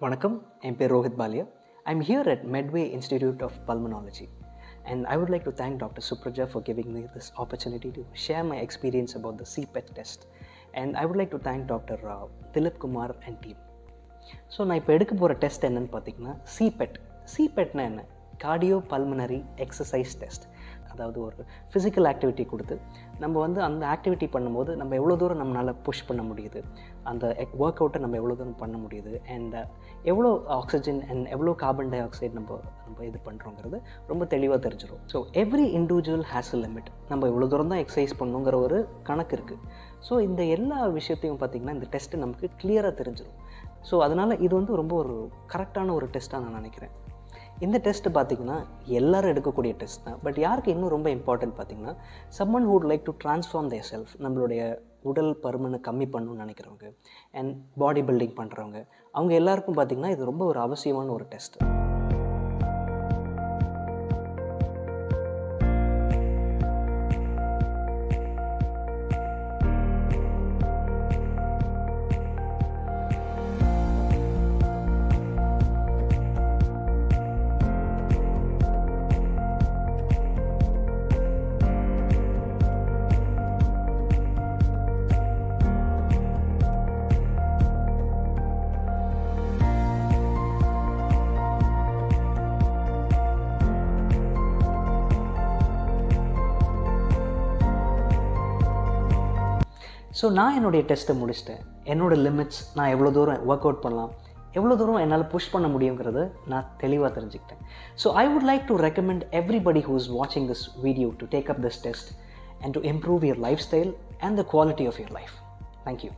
வணக்கம் என் பேர் Rohit Baliya I'm here at Medway Institute of Pulmonology and I would like to thank Dr. Supraja for giving me this opportunity to share my experience about the CPET test. And I would like to thank Dr. Uh, Dilip Kumar and team. So நான் இப்போ எடுக்க போகிற test என்னன்னு பார்த்தீங்கன்னா CPET சிபெட்னா என்ன cardio pulmonary exercise test அதாவது ஒரு physical activity கொடுத்து நம்ம வந்து அந்த ஆக்டிவிட்டி பண்ணும்போது நம்ம எவ்வளோ தூரம் நம்மளால் புஷ் பண்ண முடியுது? அந்த ஒர்க் அவுட்டை நம்ம எவ்வளோ தூரம் பண்ண முடியுது? அண்ட் எவ்வளோ ஆக்சிஜன் அண்ட் எவ்வளோ கார்பன் டை ஆக்சைடு நம்ம நம்ம இது பண்ணுறோங்கிறது ரொம்ப தெளிவாக தெரிஞ்சிடும் so every individual has a limit நம்ம இவ்வளோ தூரம் தான் எக்ஸசைஸ் பண்ணுங்கிற ஒரு கணக்கு இருக்குது ஸோ இந்த எல்லா விஷயத்தையும் பார்த்திங்கன்னா இந்த டெஸ்ட்டு நமக்கு கிளியராக தெரிஞ்சிடும் ஸோ அதனால் இது வந்து ரொம்ப ஒரு கரெக்டான ஒரு டெஸ்ட்டாக நான் நினைக்கிறேன். இந்த டெஸ்ட் பார்த்திங்கன்னா எல்லாரும் எடுக்கக்கூடிய டெஸ்ட் தான். பட் யாருக்கு இன்னும் ரொம்ப இம்பார்ட்டன்ட் பார்த்திங்கன்னா someone would like to transform their self நம்மளுடைய உடல் பருமனை கம்மி பண்ணணும்னு நினைக்கிறவங்க அண்ட் பாடி பில்டிங் பண்ணுறவங்க அவங்க எல்லாருக்கும் பார்த்திங்கன்னா இது ரொம்ப ஒரு அவசியமான ஒரு டெஸ்ட். ஸோ நான் என்னுடைய டெஸ்ட்டை முடிச்சிட்டேன். என்னோட லிமிட்ஸ் நான் எவ்வளோ தூரம் ஒர்க் அவுட் பண்ணலாம் எவ்வளோ தூரம் என்னால் புஷ் பண்ண முடியுங்கிறத நான் தெளிவாக தெரிஞ்சுக்கிட்டேன். So I would like to recommend everybody who is வாட்சிங் this video to take up this test and to improve your lifestyle and the quality of your life thank you